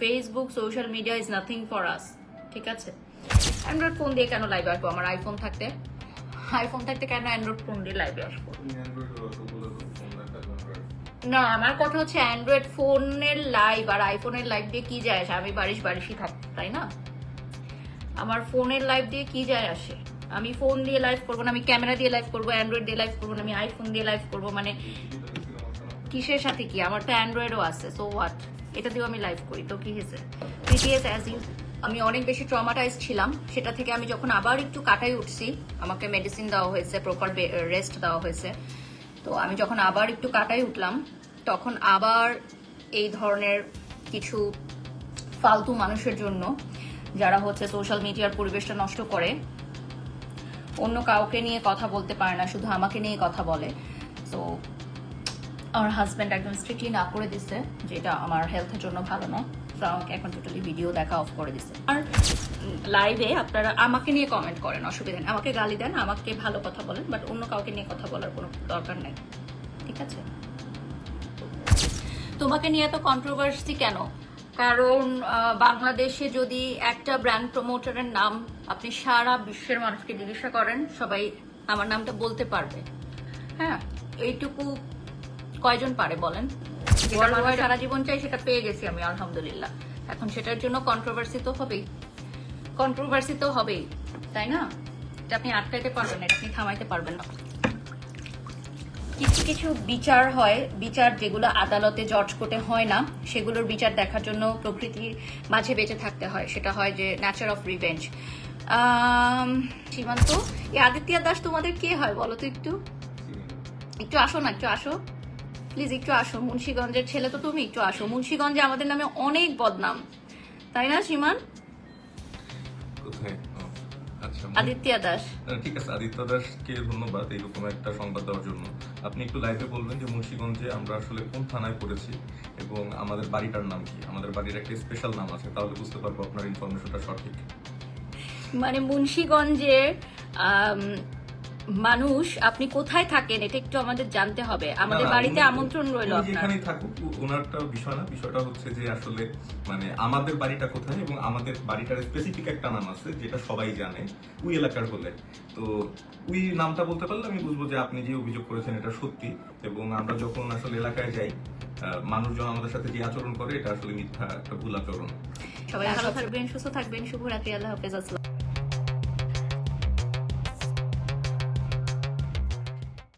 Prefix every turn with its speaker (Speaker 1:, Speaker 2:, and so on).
Speaker 1: Facebook social media is nothing for us ঠিক আছে? Android phone দিয়ে কেন লাইভে আসব? আমার আইফোন থাকতে? আইফোন থাকতে কেন অ্যান্ড্রয়েড ফোন দিয়ে লাইভে আসব? না আমার কথা হচ্ছে অ্যান্ড্রয়েড ফোনের লাইভ আর আইফোনের লাইভ দিয়ে কি যায় আসে? আমি বারিশ বারিশই থাকব তাই না? আমার ফোনের লাইভ দিয়ে কি যায় আসে? আমি ফোন দিয়ে লাইভ করব না আমি ক্যামেরা দিয়ে লাইভ করব অ্যান্ড্রয়েড দিয়ে লাইভ করব না আমি আইফোন দিয়ে লাইভ করব মানে কিসের সাথে কি? আমার তো অ্যান্ড্রয়েডও আছে সো হোয়াট এটা দিয়েও আমি লাইভ করি, তো কি হয়েছে? বিটিএস অ্যাজ ইউ আমি অনেক বেশি ট্রমাটাইজ ছিলাম। সেটা থেকে আমি যখন আবার একটু কাটাই উঠছি, আমাকে মেডিসিন দেওয়া হয়েছে প্রপার রেস্ট দেওয়া হয়েছে। তো আমি যখন আবার একটু কাটাই উঠলাম, তখন আবার এই ধরনের কিছু ফালতু মানুষের জন্য, যারা হচ্ছে সোশ্যাল মিডিয়ার পরিবেশটা নষ্ট করে, অন্য কাউকে নিয়ে কথা বলতে পারে না, শুধু আমাকে নিয়ে কথা বলে। সো আমার হাজব্যান্ড একদম স্ট্রিক্টলি না করে দিছে, যেটা আমার হেলথের জন্য ভালো না। আমাকে এখন টোটালি ভিডিও দেখা অফ করে দিছে। আর লাইভে আপনারা আমাকে নিয়ে কমেন্ট করেন, অসুবিধা নেই। আমাকে গালি দেন, আমাকে ভালো কথা বলেন বাট অন্য কাউকে নিয়ে কথা বলার কোনো দরকার নেই। ঠিক আছে? তোমাকে নিয়ে এত কন্ট্রোভার্সি কেন? কারণ বাংলাদেশে যদি একটা ব্র্যান্ড প্রমোটারের নাম আপনি সারা বিশ্বের মানুষকে জিজ্ঞাসা করেন, সবাই আমার নামটা বলতে পারবে। হ্যাঁ? এইটুকু কয়জন পারে বলেন? সারা জীবন চাই সেটা পেয়ে গেছি আমি আলহামদুলিল্লাহ। এখন সেটার জন্য কন্ট্রোভার্সি তো হবেই। কন্ট্রোভার্সি তো হবেই তাই না? এটা আপনি আটকাইতে পারবেন না এটা আপনি থামাইতে পারবেন না। কিছু কিছু বিচার হয় বিচার যেগুলো আদালতে জজ কোর্টে হয় না সেগুলোর বিচার দেখার জন্য প্রকৃতির মাঝে বেঁচে থাকতে হয়। সেটা হয় যে ন্যাচার অফ রিভেঞ্জ সীমান্ত এই আদিত্য দাস তোমাদের কে হয় বলো তো একটু? একটু আসো না একটু আসো। প্লিজ একটু আসো মুন্সীগঞ্জের ছেলে তো তুমি একটু আসো। মুন্সীগঞ্জে আমাদের নামে অনেক বদনাম। তাই না সীমান?
Speaker 2: আচ্ছা মু-
Speaker 1: দাস।
Speaker 2: ঠিক আছে আদিত্য দাসকে ধন্যবাদ এইরকম একটা সংবাদ দেওয়ার জন্য। আপনি একটু লাইভে বলবেন যে মুন্সিগঞ্জে আমরা আসলে কোন থানায় পড়েছি এবং আমাদের বাড়িটার নাম কি? আমাদের বাড়ির একটা স্পেশাল নাম আছে তাহলে বুঝতে পারব আপনার ইনফরমেশনটা সঠিক।
Speaker 1: মানে মুন্সীগঞ্জের মানুষ আপনি কোথায় থাকেন এটা একটু আমাদের জানতে হবে। আমাদের বাড়িতে আমন্ত্রণ রইল আপনার।
Speaker 2: থাকুক ওনারটা বিষয় না বিষয়টা হচ্ছে যে আসলে মানে আমাদের বাড়িটা কোথায় এবং আমাদের বাড়িটার স্পেসিফিক একটা নাম আছে যেটা সবাই জানে ওই এলাকার হলে তো ওই নামটা বলতে পারলে আমি বুঝব যে আপনি যে অভিযোগ করেছেন এটা সত্যি এবং আমরা যখন আসলে এলাকায় যাই মানুষজন আমাদের সাথে যে আচরণ করে এটা আসলে মিথ্যা একটা ভুল আচরণ।
Speaker 1: সবাই ভালো থাকবেন সুস্থ থাকবেন শুভরাত্রি আল্লাহ হাফেজ আসসালাম